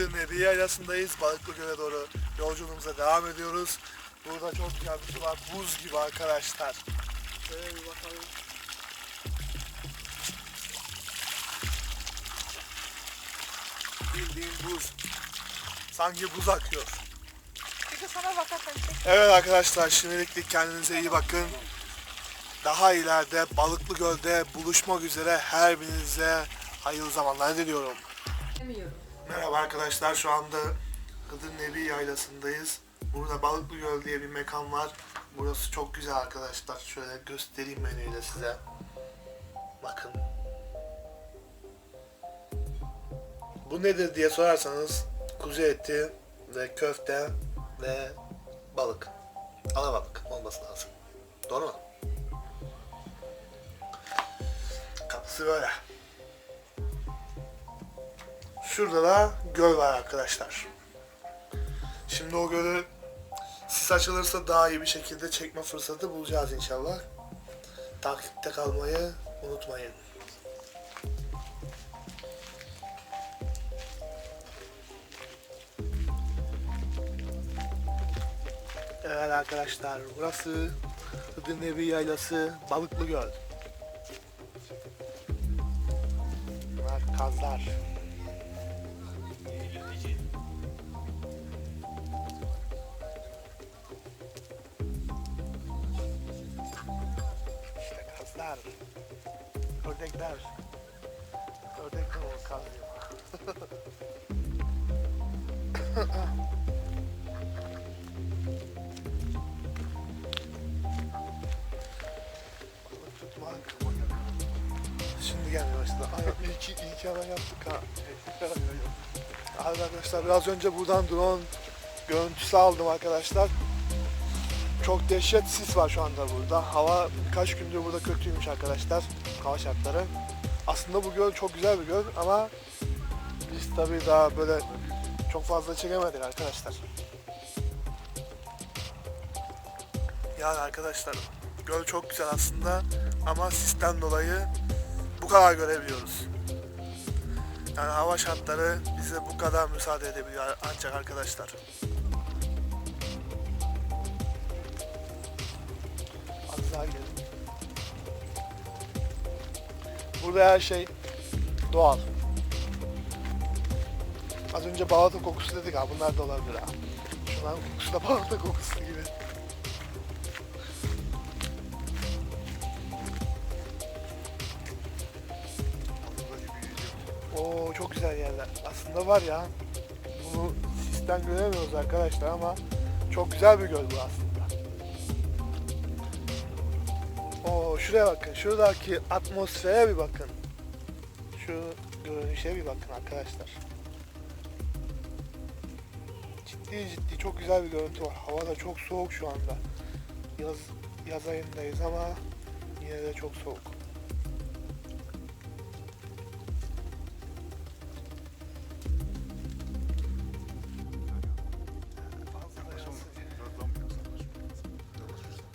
Iğdır Nebi Yaylası'ndayız. Balıklı Göl'e doğru yolculuğumuza devam ediyoruz. Burada çok güzel bir su var. Buz gibi arkadaşlar. Şöyle bir bakalım. Bildiğin buz. Sanki buz akıyor. De sana bakarsan. Evet arkadaşlar şimdilik kendinize iyi bakın. Daha ileride Balıklı Göl'de buluşmak üzere her birinize hayırlı zamanlar diliyorum. Demiyorum. Merhaba arkadaşlar şu anda Kıdır Nebi Yaylası'ndayız. Burada Balıklı Göl diye bir mekan var. Burası çok güzel arkadaşlar. Şöyle göstereyim menüyü de size. Bakın. Bu nedir diye sorarsanız kuzu eti ve köfte ve balık. Alabalık olması lazım. Doğru mu? Kapısı böyle. Şurada da göl var arkadaşlar. Şimdi o gölü sis açılırsa daha iyi bir şekilde çekme fırsatı bulacağız inşallah. Takipte kalmayı unutmayın. Evet arkadaşlar burası Hıdır Yaylası Balıklı Göl. Bunlar kazlar. İşte kazlar. Ördekler. Ördek mi Şimdi gelmeye başladı. Ay ilk, ilk hemen yaptık ha. Arkadaşlar biraz önce buradan drone görüntüsü aldım arkadaşlar. Çok dehşet sis var şu anda burada. Hava birkaç gündür burada kötüymüş arkadaşlar. Hava şartları. Aslında bu göl çok güzel bir göl ama biz tabii daha böyle çok fazla çekemedik arkadaşlar. Yani arkadaşlar göl çok güzel aslında ama sisten dolayı kadar görebiliyoruz. Yani hava şartları bize bu kadar müsaade edebiliyor ancak arkadaşlar. Az. Burada her şey doğal. Az önce balata kokusu dedik ha bunlar da olabilir ha. Şunların kokusu da balata kokusu gibi. Çok güzel yerler. Aslında var ya bunu sisten göremiyoruz arkadaşlar ama çok güzel bir göl bu aslında. Oo şuraya bakın. Şuradaki atmosfere bir bakın. Şu görünüşe bir bakın arkadaşlar. Ciddi ciddi çok güzel bir görüntü var. Hava da çok soğuk şu anda. Yaz yaz ayındayız ama yine de çok soğuk.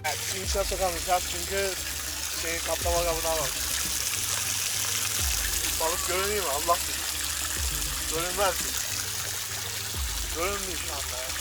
Evet, içine sokamayacağız çünkü şey kaplama kabını almamış. Balık görünüyor mu? Allah bilir. Görünmez mi? Görünmüyor şu anda. Yani.